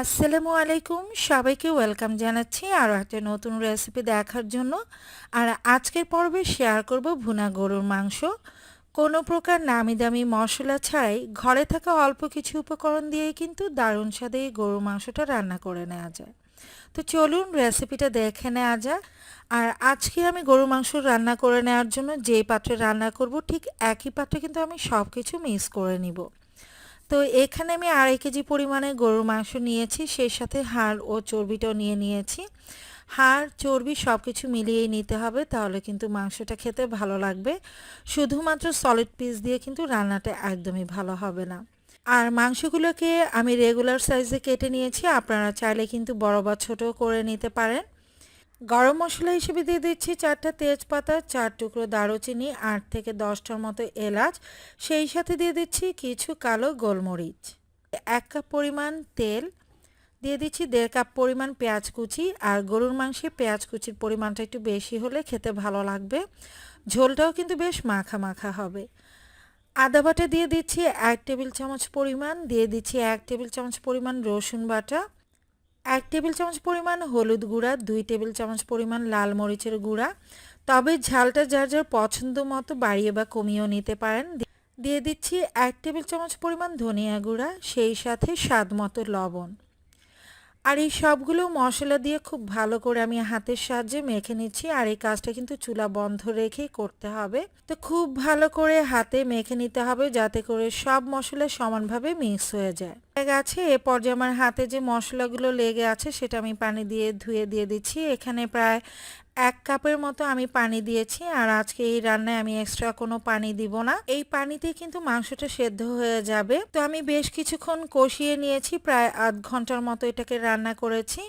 আসসালামু আলাইকুম। সবাইকে ওয়েলকাম জানাচ্ছি আরও একটা নতুন রেসিপি দেখার জন্য। আর আজকের পর্বে শেয়ার করব ভুনা গরুর মাংস। কোনো প্রকার নামি দামি মশলা ছাড়াই ঘরে থাকা অল্প কিছু উপকরণ দিয়েই কিন্তু দারুণ স্বাদে এই গরুর মাংসটা রান্না করে নেওয়া যায়। তো চলুন রেসিপিটা দেখে নেওয়া যাক। আর আজকে আমি গরুর মাংস রান্না করে নেওয়ার জন্য যেই পাত্রে রান্না করব ঠিক একই পাত্রে কিন্তু আমি সব কিছু মিক্স করে নিব। তো এখানে আমি আড়াই কেজি পরিমাণে গরুর মাংস নিয়েছি, সেই সাথে হাড় ও চর্বিটাও নিয়ে নিয়েছি। হাড়, চর্বি সব কিছু মিলিয়েই নিতে হবে, তাহলে কিন্তু মাংসটা খেতে ভালো লাগবে। শুধুমাত্র সলিড পিস দিয়ে কিন্তু রান্নাটা একদমই ভালো হবে না। আর মাংসগুলোকে আমি রেগুলার সাইজে কেটে নিয়েছি, আপনারা চাইলে কিন্তু বড় বা ছোটো করে নিতে পারেন। গরম মশলা হিসেবে দিয়ে দিচ্ছি চারটা তেজপাতা, চার টুকরো দারুচিনি, আট থেকে দশটার মতো এলাচ। সেই সাথে দিয়ে দিচ্ছি কিছু কালো গোলমরিচ। এক কাপ পরিমাণ তেল। দিয়ে দিচ্ছি দেড় কাপ পরিমাণ পেঁয়াজ কুচি। আর গরুর মাংসে পেঁয়াজ কুচির পরিমাণটা একটু বেশি হলে খেতে ভালো লাগবে। ঝোলটাও কিন্তু বেশ মাখা মাখা হবে। আদা বাটা দিয়ে দিচ্ছি এক টেবিল চামচ পরিমাণ। দিয়ে দিচ্ছি এক টেবিল চামচ পরিমাণ রসুন বাটা। এক টেবিল চামচ পরিমাণ হলুদ গুঁড়া, দুই টেবিল চামচ পরিমাণ লাল মরিচের গুঁড়া। তবে ঝালটা যার যার পছন্দ মতো বাড়িয়ে বা কমিয়েও নিতে পারেন। দিয়ে দিচ্ছি এক টেবিল চামচ পরিমাণ ধনিয়া গুঁড়া, সেই সাথে স্বাদ মতো লবণ। আর এই সবগুলো মশলা দিয়ে খুব ভালো করে আমি হাতের সাহায্যে মেখে নিচ্ছি। আর এই কাজটা কিন্তু চুলা বন্ধ রেখেই করতে হবে। তো খুব ভালো করে হাতে মেখে নিতে হবে যাতে করে সব মশলা সমানভাবে মিক্স হয়ে যায়। আছে, এ পর্যায়ে আমার হাতে যে মশলাগুলো লেগে আছে সেটা আমি পানি দিয়ে ধুয়ে দিয়ে দিচ্ছি। এখানে প্রায় এক কাপের মতো আমি পানি দিয়েছি আর আজকে এই রান্নায় আমি এক্সট্রা কোনো পানি দিব না। এই পানিতে কিন্তু মাংসটা সেদ্ধ হয়ে যাবে। তো আমি বেশ কিছুক্ষণ কষিয়ে নিয়েছি, প্রায় আধ ঘণ্টার মতো এটাকে রান্না করেছি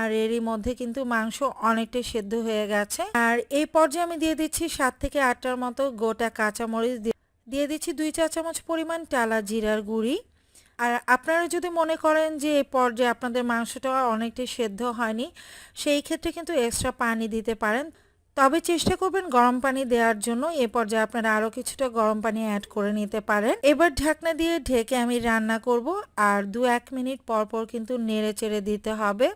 আর এরই মধ্যে কিন্তু মাংস অনেকটাই সেদ্ধ হয়ে গেছে। আর এই পর্যায়ে আমি দিয়ে দিচ্ছি সাত থেকে আটটার মতো গোটা কাঁচামরিচ, দিয়ে দিচ্ছি দুই চা চামচ পরিমাণ টালা জিরার গুঁড়ি। আর আপনারা যদি মনে করেন যে এই পর্যায়ে আপনাদের মাংসটা অনেকটাই সেদ্ধ হয়নি, সেই ক্ষেত্রে কিন্তু এক্সট্রা পানি দিতে পারেন। তবে চেষ্টা করবেন গরম পানি দেওয়ার জন্য। এ পর্যায়ে আপনারা আরও কিছুটা গরম পানি অ্যাড করে নিতে পারেন। এবার ঢাকনা দিয়ে ঢেকে আমি রান্না করব। আর দু এক মিনিট পর পর কিন্তু নেড়ে চেড়ে দিতে হবে।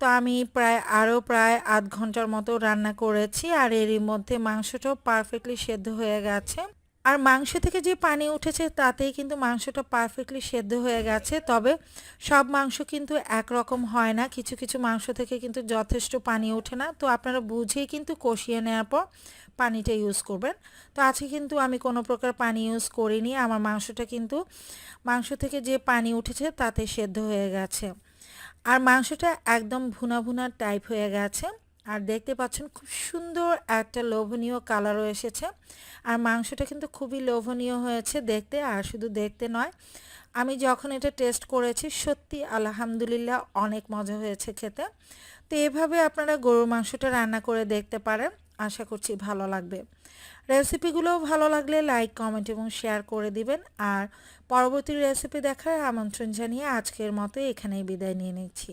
তো আমি প্রায় আরও প্রায় আধ ঘণ্টার মতো রান্না করেছি। আর এরই মধ্যে মাংসটাও পারফেক্টলি সেদ্ধ হয়ে গেছে। আর মাংস থেকে যে পানি উঠেছে তাতেই কিন্তু মাংসটা পারফেক্টলি সেদ্ধ হয়ে গেছে। তবে সব মাংস কিন্তু একরকম হয় না। কিছু কিছু মাংস থেকে কিন্তু যথেষ্ট পানি ওঠে না। তো আপনারা বুঝেই কিন্তু কষিয়ে নেওয়ার পর পানিটা ইউজ করবেন। তো আজকে কিন্তু আমি কোনো প্রকার পানি ইউজ করিনি। আমার মাংসটা কিন্তু, মাংস থেকে যে পানি উঠেছে তাতে সেদ্ধ হয়ে গেছে। আর মাংসটা একদম ভুনা ভুনা টাইপ হয়ে গেছে। আর দেখতে পাচ্ছেন খুব সুন্দর একটা লোভনীয় কালারও এসেছে। আর মাংসটা কিন্তু খুবই লোভনীয় হয়েছে দেখতে, আর শুধু দেখতে নয়, আমি যখন এটা টেস্ট করেছি, সত্যি আলহামদুলিল্লাহ অনেক মজা হয়েছে খেতে। তো এভাবে আপনারা গরুর মাংসটা রান্না করে দেখতে পারেন, আশা করছি ভালো লাগবে। রেসিপিগুলোও ভালো লাগলে লাইক, কমেন্ট এবং শেয়ার করে দিবেন। আর পরবর্তী রেসিপি দেখার আমন্ত্রণ জানিয়ে আজকের মতো এখানেই বিদায় নিয়ে নিচ্ছি।